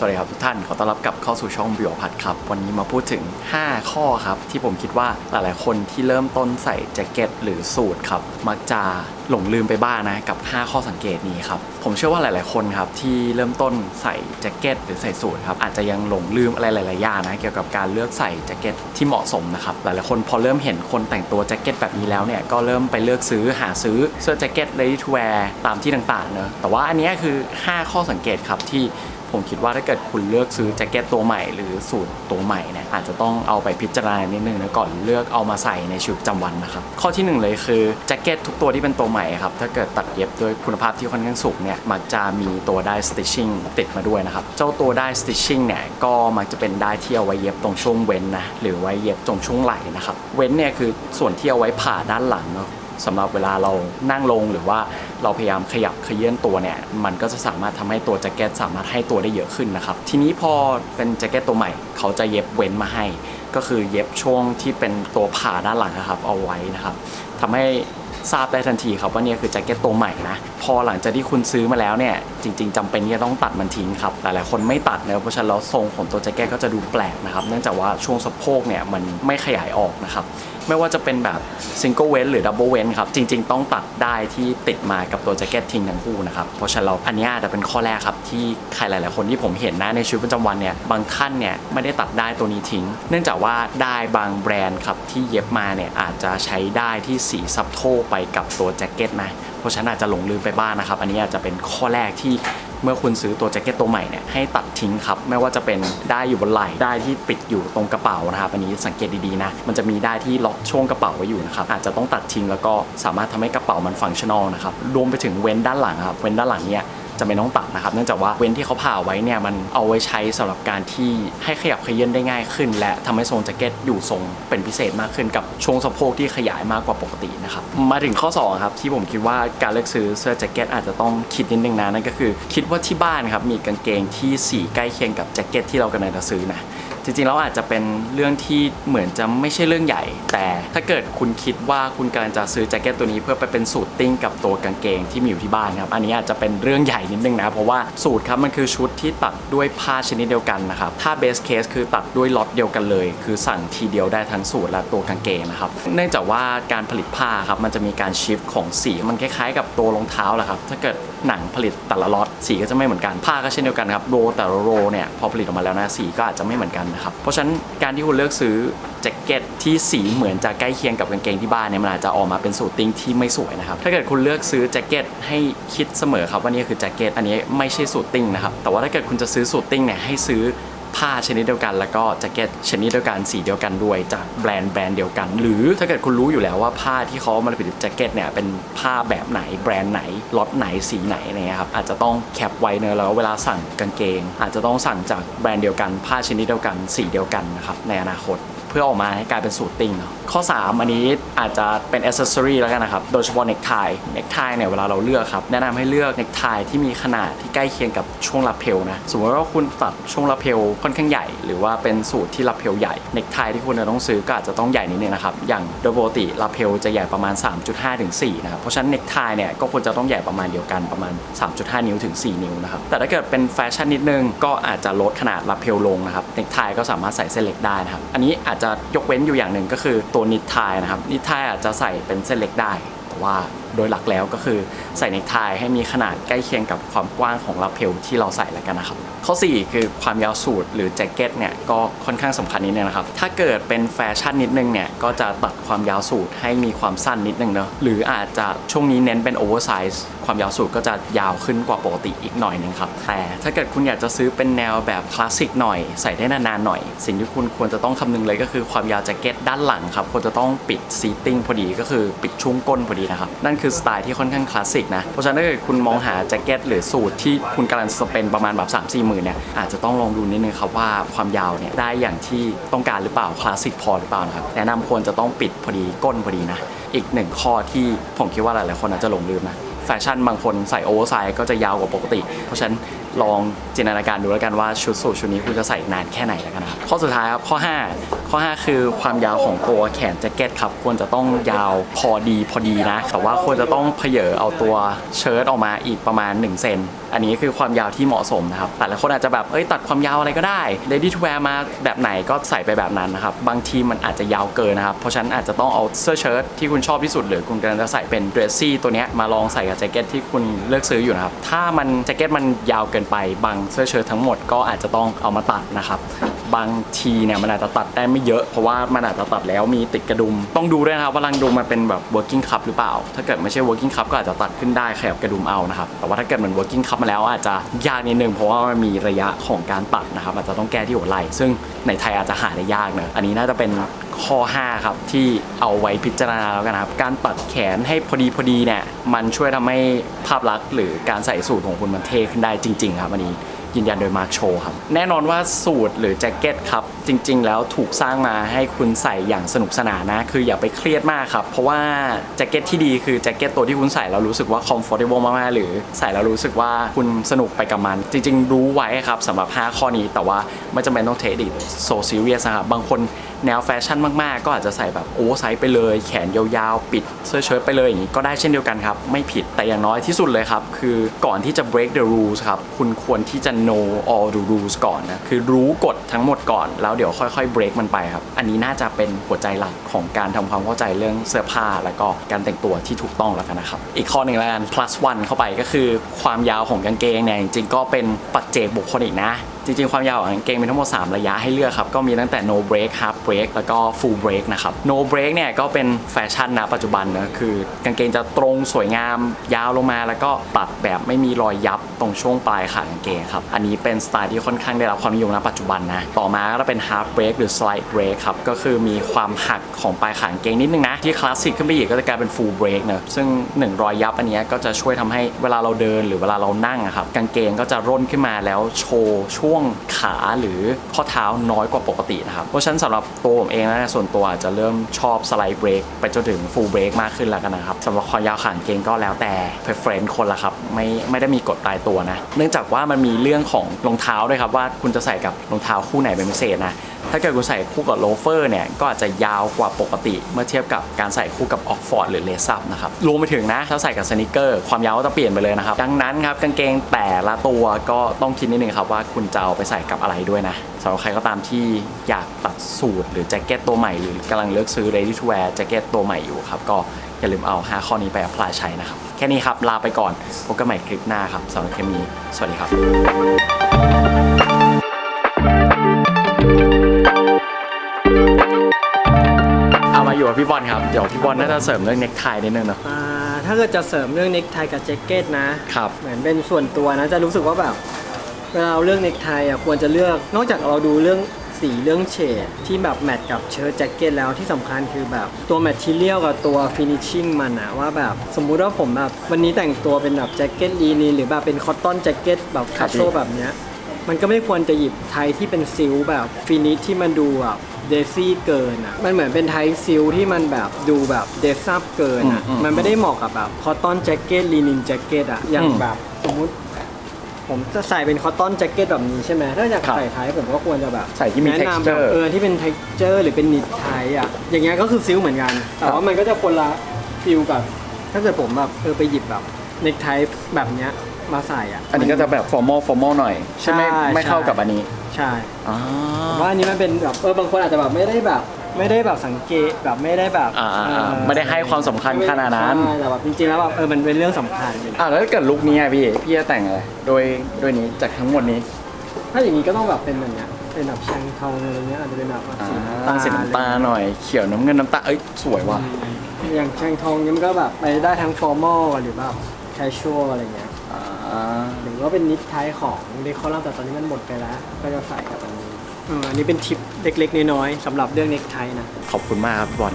สวัสดีครับทุกท่าน ขอต้อนรับกลับเข้าสู่ช่องบิวพัดครับ วันนี้มาพูดถึง 5 ข้อครับ ที่ผมคิดว่าหลายๆ คนที่เริ่มต้นใส่แจ็คเก็ตหรือสูทครับ มักจะหลงลืมไปบ้างนะ กับ 5 ข้อสังเกตนี้ครับ ผมเชื่อว่าหลาย ๆ คนครับที่เริ่มต้นใส่แจ็คเก็ตหรือใส่สูทครับอาจจะยังหลงลืมอะไรหลายๆอย่างนะเกี่ยวกับการเลือกใส่แจ็คเก็ตที่เหมาะสมนะครับหลายๆคนพอเริ่มเห็นคนแต่งตัวแจ็คเก็ตแบบนี้แล้วเนี่ยก็เริ่มไปเลือกซื้อหาซื้อเสื้อแจ็คเก็ต ready to wear ตามที่ต่างๆเนอะแต่ว่าอันนี้คือ 5 ข้อสังเกตครับที่ ผมคิดว่าถ้าเกิดคุณเลือกซื้อแจ็คเก็ตตัวใหม่หรือสูตรตัวใหม่เนี่ยอาจจะต้องเอาไปพิจารณานิดนึงนะก่อนเลือกเอามาใส่ในชีวิตประจำวันนะครับ ข้อที่หนึ่งเลยคือแจ็คเก็ตทุกตัวที่เป็นตัวใหม่ครับถ้าเกิดตัดเย็บด้วยคุณภาพที่ค่อนข้างสูงเนี่ยมักจะมีตัวได้ stitching ติดมาด้วยนะครับเจ้าตัวได้ stitching เนี่ยก็มักจะเป็นได้ที่เอาไว้เย็บตรงช่วงเว้นนะหรือไว้เย็บตรงช่วงไหล่นะครับเว้นเนี่ยคือส่วนที่เอาไว้ผ่าด้านหลังเนาะ สำหรับเวลาเรานั่งลงหรือว่าเราพยายามขยับเขยื่อนตัวเนี่ยมันก็จะสามารถทำให้ตัวแจ็คเก็ตสามารถให้ตัวได้เยอะขึ้นนะครับ ทีนี้พอเป็นแจ็คเก็ตตัวใหม่ เขาจะเย็บเว้นมาให้ ก็คือเย็บช่วงที่เป็นตัวผ่าด้านหลังนะครับเอาไว้นะครับทำให้ ทราบได้ทันทีครับว่าเนี่ยคือแจ็คเก็ตตัวใหม่นะ พอหลังจากที่คุณซื้อมาแล้วเนี่ย จริง ๆจำเป็นที่จะต้องตัดมันทิ้งครับ หลายๆคนไม่ตัดนะเพราะฉะนั้นแล้วทรงของตัวแจ็คเก็ตก็จะดูแปลกนะครับ เนื่องจากว่าช่วงสะโพกเนี่ยมันไม่ขยายออกนะครับ ไม่ว่าจะเป็นแบบซิงเกิลเวนหรือดับเบิลเวนครับ จริง ๆ ต้องตัดได้ที่ติดมากับตัวแจ็คเก็ตทิ้งทั้งคู่นะครับ เพราะฉะนั้นเราอันนี้จะเป็นข้อแรกครับที่ใครหลาย ๆ คนที่ผมเห็นนะในชีวิตประจำวันเนี่ย บางท่านเนี่ยไม่ได้ตัดได้ตัวนี้ทิ้ง เนื่องจากว่าได้บางแบรนด์ครับที่เย็บมาเนี่ยอาจจะใช้ได้ที่สีซับโทไปกับตัวแจ็คเก็ตนะเพราะฉะนั้นอาจจะหลงลืมไปบ้างนะครับ อันนี้อาจจะเป็นข้อแรกที่เมื่อคุณซื้อตัวแจ็คเก็ตตัวใหม่เนี่ยให้ตัดทิ้งครับไม่ว่าจะเป็นได้อยู่บนไหล่ได้ที่ปิดอยู่ตรงกระเป๋านะครับอันนี้สังเกตดีๆนะมันจะมีได้ที่ล็อกช่วงกระเป๋าไว้อยู่นะครับอาจจะต้องตัดทิ้งแล้วก็สามารถทำให้กระเป๋ามันฟังชั่นอลนะครับรวมไปถึงเว้นด้านหลังครับเว้นด้านหลังเนี่ย จะไม่ต้องตัดนะครับเนื่องจากว่าเว้นที่เขาผ่าไว้เนี่ยมันเอาไว้ใช้สำหรับการที่ให้ขยับเขยื้อนได้ง่ายขึ้น และทำให้ทรงแจ็คเก็ตอยู่ทรงเป็นพิเศษมากขึ้นกับช่วงสะโพกที่ขยายมากกว่าปกตินะครับมาถึงข้อ2ครับที่ผมคิดว่าการเลือกซื้อเสื้อแจ็คเก็ตอาจจะต้องคิดนิดนึงนะนั่นก็คือ คิดว่าที่บ้านครับมีกางเกงที่สีใกล้เคียงกับแจ็คเก็ตที่เรากำลังจะซื้อนะ จริงๆแล้วอาจจะเป็นเรื่องที่เหมือนจะไม่ใช่เรื่องใหญ่ แต่ถ้าเกิดคุณคิดว่าคุณกำลังจะซื้อแจ็คเก็ตตัวนี้เพื่อไปเป็นสูตรติ้งกับตัวกางเกงที่มีอยู่ที่บ้านครับอันนี้อาจจะเป็นเรื่องใหญ่นิดนึงนะเพราะว่าสูตรครับมันคือชุดที่ตัดด้วยผ้าชนิดเดียวกันนะครับถ้าเบสเคสคือตัดด้วยล็อตเดียวกันเลย คือสั่งทีเดียวได้ทั้งสูตรและตัวกางเกงนะครับเนื่องจากว่าการผลิตผ้าครับมันจะมีการชิฟของสีมันคล้ายๆ กับตัวรองเท้าแหละครับถ้าเกิดหนังผลิตแต่ละล็อตสีก็จะไม่เหมือนกันผ้าก็เช่นเดียวกันครับโรแต่ละโรเนี่ยพอผลิตออกมาแล้วนะสีก็อาจจะไม่เหมือนกันนะครับ เพราะฉะนั้นการที่คุณเลือกซื้อแจ็คเก็ตที่สีเหมือนจะใกล้เคียงกับกางเกงที่บ้านเนี่ยมันอาจจะออกมาเป็นสูตรติ้งที่ไม่สวยนะครับ ถ้าเกิดคุณเลือกซื้อแจ็คเก็ตให้คิดเสมอครับว่านี่คือแจ็คเก็ตอันนี้ไม่ใช่สูตรติ้งนะครับ แต่ว่าถ้าเกิดคุณจะซื้อสูตรติ้งเนี่ยให้ซื้อ ผ้าชนิดเดียวกัน แล้วก็แจ็คเก็ตชนิดเดียวกันสีเดียวกันด้วยจากแบรนด์แบรนด์เดียวกัน หรือถ้าเกิดคุณรู้อยู่แล้วว่าผ้าที่เขามาผลิตแจ็คเก็ตเนี่ยเป็นผ้าแบบไหนแบรนด์ไหนล็อตไหนสีไหนเนี่ยครับอาจจะต้องแคปไว้เนอะแล้วเวลาสั่งกางเกง อาจจะต้องสั่งจากแบรนด์เดียวกัน ผ้าชนิดเดียวกันสีเดียวกันนะครับในอนาคต เพื่อออกมาให้กลายเป็นสูตรติ้งเนาะข้อ 3 อันนี้อาจจะเป็นอ c เซสซอรีแล้วกันนะครับ โดยเฉพาะเน k ไทเน k ไทเนี่ยเวลาเราเลือกครับ แนะนำให้เลือกเน k ไทที่มีขนาดที่ใกล้เคียงกับช่วงรับเพลนะ สมมติว่าคุณตัดช่วงรับเพลค่อนข้างใหญ่ หรือว่าเป็นสูตรที่รับเพลใหญ่เน k ไทที่คุณจะต้องซื้อก็อาจจะต้องใหญ่นิดนึงนะครับ อย่างโดยปกติรับเพลจะใหญ่ประมาณ 3.5ถึง4นะครับ เพราะฉะนั้นเน k ไทเนี่ยก็ควรจะต้องใหญ่ประมาณเดียวกันประมาณ 3.5 นิ้วถึง 4 นิ้วนะครับ แต่ถ้าเกิดเป็นแฟชั่นนิดนึงก็อาจจะลดขนาดรับเพลลงนะครับเน k ไทก็สามารถใส่เส้นเล็กได้นะครับอันนี้อาจจะยกเว้นอยู่อย่างหนึ่งก็คือตัวนิทไทนะครับนิทไทอาจจะใส่เป็นเส้นเล็กได้ แต่ว่า โดยหลักแล้วก็คือใส่เนคไทให้มีขนาดใกล้เคียงกับความกว้างของรับเพลที่เราใส่แล้วกันนะครับ ข้อ 4 คือความยาวสูทหรือแจ็คเก็ตเนี่ยก็ค่อนข้างสำคัญนิดนึงนะครับ ถ้าเกิดเป็นแฟชั่นนิดนึงเนี่ยก็จะตัดความยาวสูทให้มีความสั้นนิดนึงเนอะหรืออาจจะช่วงนี้เน้นเป็นโอเวอร์ไซส์ความยาวสูทก็จะยาวขึ้นกว่าปกติอีกหน่อยนึงครับแต่ถ้าเกิดคุณอยากจะซื้อเป็นแนวแบบคลาสสิกหน่อยใส่ได้นานๆหน่อย สิ่งที่คุณควรจะต้องคำนึงเลยก็คือความยาวแจ็คเก็ตด้านหลังครับควรจะต้องปิดซีติ้งพอดีก็คือปิดช่วงก้นพอดีนะครับนั่นคือสไตล์ที่ค่อนข้างคลาสสิกนะ เพราะฉะนั้นถ้าเกิดคุณมองหาแจ็คเก็ตหรือสูทที่คุณกำลังสเปนประมาณแบบ3 4หมื่นเนี่ยอาจจะต้องลองดูนิดนึงครับว่าความยาวเนี่ยได้อย่างที่ต้องการหรือเปล่าคลาสสิกพอหรือเปล่านะครับแนะนำควรจะต้องปิดพอดีก้นพอดีนะอีกหนึ่งข้อที่ผมคิดว่าหลายๆคนอาจจะหลงลืมนะแฟชั่นบางคนใส่โอเวอร์ไซส์ก็จะยาวกว่าปกติ เพราะฉะนั้น ลองจินตนาการดูแล้วกันว่าชุดสูทชุดนี้คุณจะใส่นานแค่ไหนแล้วกันนะครับข้อสุดท้ายครับข้อ 5 ข้อ 5 คือความยาวของตัวแขนแจ็คเก็ตครับควรจะต้องยาวพอดีพอดีนะแต่ว่าควรจะต้องเพเยอเอาตัวเชิ้ตออกมาอีกประมาณ1เซนอันนี้คือความยาวที่เหมาะสมนะครับแต่ละคนอาจจะแบบเอ้ยตัดความยาวอะไรก็ได้ ready to wear มาแบบไหนก็ใส่ไปแบบนั้นนะครับบางทีมันอาจจะยาวเกินนะครับเพราะฉะนั้นอาจจะต้องเอาเสื้อเชิ้ตที่คุณชอบที่สุด หรือคุณกำลังจะใส่เป็นเดรสซี่ตัวเนี้ยมาลองใส่กับแจ็คเก็ตที่คุณเลือกซื้ออยู่นะครับถ้ามันแจ็คเก็ตมันยาวเกินไปบางเสื้อเชิ้ตทั้งหมดก็อาจจะต้องเอามาตัดนะครับ บางทีเนี่ยมันอาจจะตัดได้มไม่เยอะ เพราะว่ามันอาจจะตัดแล้วมีติดกระดุม ต้องดูด้วยนะครับว่ารังดุมมันเป็นแบบ working cup หรือเปล่า ถ้าเกิดไม่ใช่ working cup ก็อาจจะตัดขึ้นได้ขยับกระดุมเอานะครับ แต่ว่าถ้าเกิดมัน working cup มาแล้วอาจจะยากนิดนึงเพราะว่ามันมีระยะของการตัดนะครับอาจจะต้องแก้ที่หัวไหล่ซึ่งในไทยอาจจะหาได้ยากนะอันนี้น่าจะเป็นข้อ 5 ครับ ที่เอาไว้พิจารณาแล้วกันครับ การตัดแขนให้พอดีพอดีเนี่ยมันช่วยทำให้ภาพลักษณ์ หรือการใส่สูทของคุณมันเท่ขึ้นได้จริง ๆ ครับอันนี้ ยืนยันโดยมาร์คโชครับ แน่นอนว่าสูทหรือแจ็คเก็ตครับ จริง ๆ แล้วถูกสร้างมาให้คุณใส่อย่างสนุกสนานนะ คืออย่าไปเครียดมากครับ เพราะว่าแจ็คเก็ตที่ดีคือแจ็คเก็ตตัวที่คุณใส่แล้วรู้สึกว่า comfortable มากๆ หรือใส่แล้วรู้สึกว่าคุณสนุกไปกับมัน จริง ๆ รู้ไว้ครับสำหรับ 5 ข้อนี้แต่ว่าไม่จำเป็นต้องเทคดิโซซีเรียสครับบางคนแนวแฟชั่นมากๆ ก็อาจจะใส่แบบโอเวอร์ไซส์ไปเลย แขนยาวๆ ปิดเสื้อเชิ้ตไปเลยอย่างนี้ก็ได้เช่นเดียวกันครับไม่ผิดแต่อย่างน้อยที่สุดเลยครับคือก่อนที่จะ break the rules ครับคุณควรที่จะ know all the rules ก่อนนะ คือรู้กฎทั้งหมดก่อน แล้วเดี๋ยวค่อยๆ break มันไปครับ อันนี้น่าจะเป็นหัวใจหลักของการทำความเข้าใจเรื่องเสื้อผ้า แล้วก็การแต่งตัวที่ถูกต้องแล้วกันนะครับ อีกข้อหนึ่งแล้วกัน plus one เข้าไปก็คือความยาวของกางเกงเนี่ยจริงๆก็เป็นปัจเจกบุคคลอีกนะ จริงๆ ความยาวของกางเกงมีทั้งหมด 3 ระยะให้เลือกครับ ก็มีตั้งแต่ no break half break แล้วก็ full break นะครับ no break เนี่ยก็เป็นแฟชั่นนะปัจจุบันนะคือกางเกงจะตรงสวยงามยาวลงมาแล้วก็ตัดแบบไม่มีรอยยับตรงช่วงปลายขากางเกงครับ อันนี้เป็นสไตล์ที่ค่อนข้างได้รับความนิยมณปัจจุบันนะ ต่อมาก็เป็น half break หรือ slide break ครับ ก็คือมีความหักของปลายขากางเกงนิดนึงนะ ที่คลาสสิกขึ้นไปอีกก็จะกลายเป็น full break นะซึ่งหนึ่งรอยยับอันนี้ก็จะช่วยทำให้เวลาเราเดินหรือเวลาเรานั่งอะครับกางเกงก็จะร่นขึ้นมาแล้วโชว์ช่วงขาหรือข้อเท้าน้อยกว่าปกตินะครับ เพราะฉะนั้นสำหรับตัวผมเองนะส่วนตัวอาจจะเริ่มชอบสไลด์เบรกไปจนถึงฟูลเบรกมากขึ้นแล้วกันนะครับสำหรับคอยาวขางเกงก็แล้วแต่ preference คนละครับไม่ไม่ได้มีกฎตายตัวนะ เนื่องจากว่ามันมีเรื่องของรองเท้าด้วยครับว่าคุณจะใส่กับรองเท้าคู่ไหนเป็นพิเศษนะ ถ้าเกิดคุณใส่คู่กับโลเฟอร์เนี่ยก็อาจจะยาวกว่าปกติ เมื่อเทียบกับการใส่คู่กับออกฟอร์ดหรือเลซับนะครับรวมไปถึงนะถ้าใส่กับสนิเกอร์ความยาวก็จะเปลี่ยนไปเลยนะครับ ดังนั้นครับกางเกงแต่ละตัวก็ต้องคิดนิดนึงครับว่าคุณจะเอาไปใส่กับอะไรด้วยนะสำหรับใครก็ตามที่อยากตัดสูตรหรือแจ็คเก็ตตัวใหม่หรือกำลังเลือกซื้อ ready to wear แจ็คเก็ตตัวใหม่อยู่ครับก็อย่าลืมเอา5ข้อนี้ไป apply ใช้นะครับ แค่นี้ครับ ลาไปก่อนพบกันใหม่คลิปหน้าครับสำหรับคลิปนี้ สวัสดีครับ อามาอยู่กับพี่บอลครับ เดี๋ยวพี่บอลน่าจะเสริมเรื่องเน็กไทนิดนึงเนาะ อ่าถ้าเกิดจะเสริมเรื่องเน็กไทกับแจ็คเก็ตนะครับ เหมือนเป็นส่วนตัวนะจะรู้สึกว่าแบบเวลาเราเลือกเน็กไทอะควรจะเลือกนอกจากเราดูเรื่องสีเรื่องเฉดที่แบบแมทกับเชิ้ตแจ็คเก็ตแล้วที่สำคัญคือแบบตัวแมททีเรียลกับตัวฟินิชชิ่งมันอะว่าแบบสมมุติว่าผมแบบวันนี้แต่งตัวเป็นแบบแจ็คเก็ตลีนีหรือแบบเป็นคอตตอนแจ็คเก็ตแบบครัคาบโชแบบเนี้ย มันก็ไม่ควรจะหยิบไทยที่เป็นซิลแบบฟินิชที่มันดูแบบเดซี่เกินอะ มันเหมือนเป็นไทยซิลที่มันแบบดูแบบเดซับเกินอะ อืมอืมมันไม่ได้เหมาะกับแบบคอตตอนแจ็คเก็ตลีนินแจ็คเก็ตอะ อย่างอืมแบบสมมุติ ผมจะใส่เป็นคอตตอนแจ็คเก็ตแบบนี้ใช่ไหมถ้าอยากครับใส่ไทยผมก็ควรจะแบบใส่ที่มีแนะนำแบบ texture เออที่เป็น texture หรือเป็นนิดไทยอะ อย่างเงี้ยก็คือซิลเหมือนกัน แต่ว่ามันก็จะคนละฟิลกับ ถ้าเกิดผมแบบเออไปหยิบแบบเน็กไทแบบเนี้ย มาใส่อะ อันนี้ก็จะแบบ formal formal หน่อย ใช่ไหมใช่ ไม่เข้าใช่กับอันนี้ใช่อ่าผมว่าอันนี้มันเป็นแบบเออบางคนอาจจะแบบไม่ได้แบบ ไม่ได้แบบสังเกตแบบไม่ได้แบบอ่าอ่าเออ่าอไม่ได้ให้ความสำคัญขนาดนั้น ใช่แต่แบบจริงๆแล้วแบบเออมันเป็นเรื่องสำคัญอ่าแล้วถ้าเกิดลุคนี้อะพี่พี่จะแต่งอะไรโดยโดยนี้จากทั้งหมดนี้ ถ้าอย่างนี้ก็ต้องแบบเป็นแบบเนี้ยเป็นแบบแชงทองอะไรเงี้ยอาจจะเป็นแบบอ่าสีน้ำตั้ตางลสีน้ำตาลหน่อยเขียวน้ำเงินน้ำตาลเอ้ยสวยว่ะ อย่างแชงทองเนี้ยมันก็แบบไปได้ทั้งฟอร์มอลหรือแบบแคชชวลอะไรเงี้ยอ่า หรือว่าเป็นนิดท้ายของเดคอลัมแต่ตอนนี้มันหมดไปแล้ว ก็จะใส่กับอันนี้เอออันนี้เป็นทิปเล็กๆน้อยๆสำหรับเรื่องเน็กไทนะ ขอบคุณมากครับพี่บอล